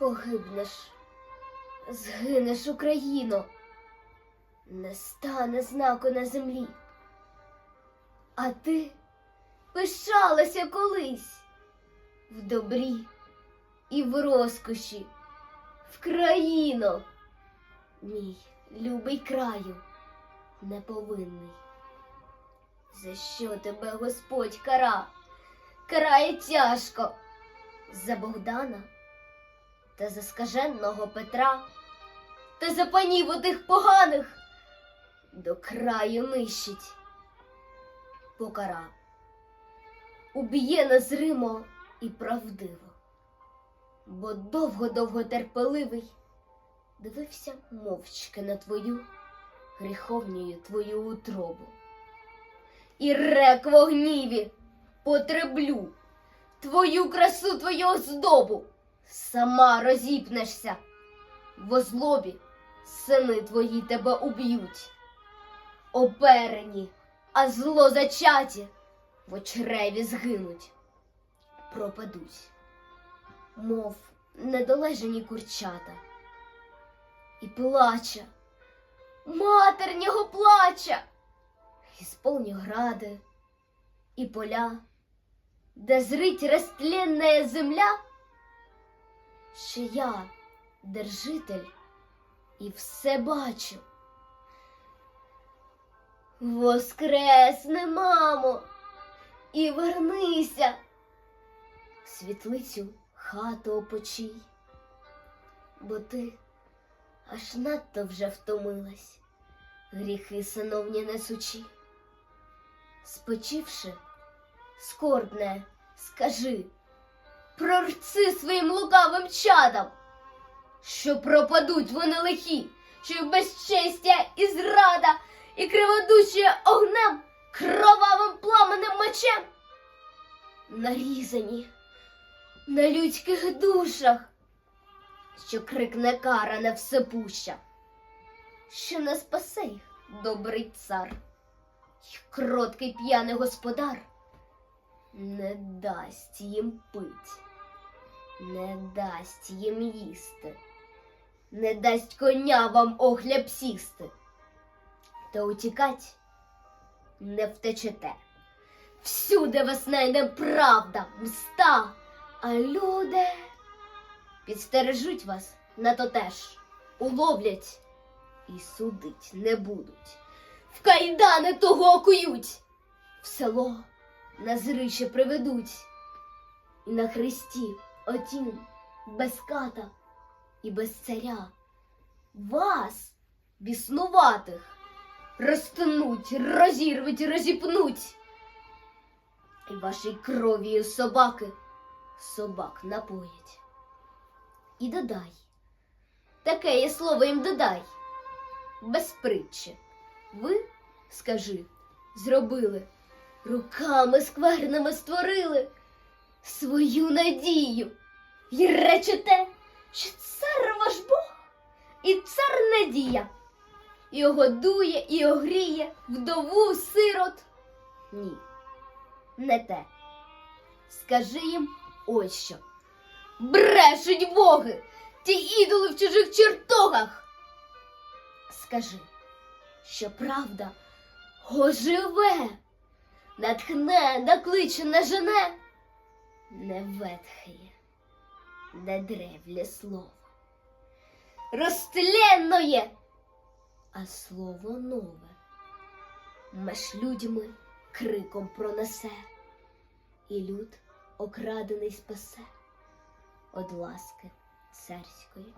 Погибнеш, згинеш Україно, не стане знаку на землі. А ти пишалася колись в добрі і в розкоші, в країно, мій любий краю, неповинний. За що тебе Господь кара? Карає тяжко за Богдана та за скаженого Петра, та за панів отих поганих до краю нищить. Покара уб'є незримо і правдиво, бо довго-довго терпеливий дивився мовчки на твою гріховнію твою утробу. І рек в гніві потреблю твою красу, твою оздобу. Сама розіпнешся, в злобі сини твої тебе уб'ють. Оперені, а зло зачаті в очреві згинуть, пропадуть, мов недолежені курчата. І плаче, матернього плача, і сповні гради, і поля, де зрить розтленная земля, що я держитель і все бачу. Воскресне, мамо, і вернися, світлицю хату опочий, бо ти аж надто вже втомилась, гріхи синовні несучі. Спочивши, скорбне, скажи, прорци своїм лукавим чадам, що пропадуть вони лихі, що й безчестя і зрада, і криводуче огнем, кровавим пламенем мечем, нарізані на людських душах, що крикне кара не всепуща, що не спасе їх добрий цар, й кроткий п'яний господар не дасть їм пить, не дасть їм їсти, не дасть коня вам охляб сісти, та утікать не втечете. Всюди вас найде правда, мста, а люди підстережуть вас на то теж, уловлять і судить не будуть. В кайдани того окують, в село на зрище приведуть, і на хресті отім без ката і без царя вас, біснуватих, розтнуть, розірвуть, розіпнуть, і вашій кров'ю собаки собак напоять. І додай, таке є слово їм додай, без притчі. Ви, скажи, зробили руками скверними створили свою надію і речете, що цар ваш Бог і цар надія, і годує, і огріє вдову сирот. Ні, не те. Скажи їм ось що. Брешуть боги, ті ідоли в чужих чертогах. Скажи, що правда оживе натхне, накличе, нажене, не ветхає, не древле слово. Розтленноє, а слово нове меж людьми криком пронесе, і люд окрадений спасе од ласки царської.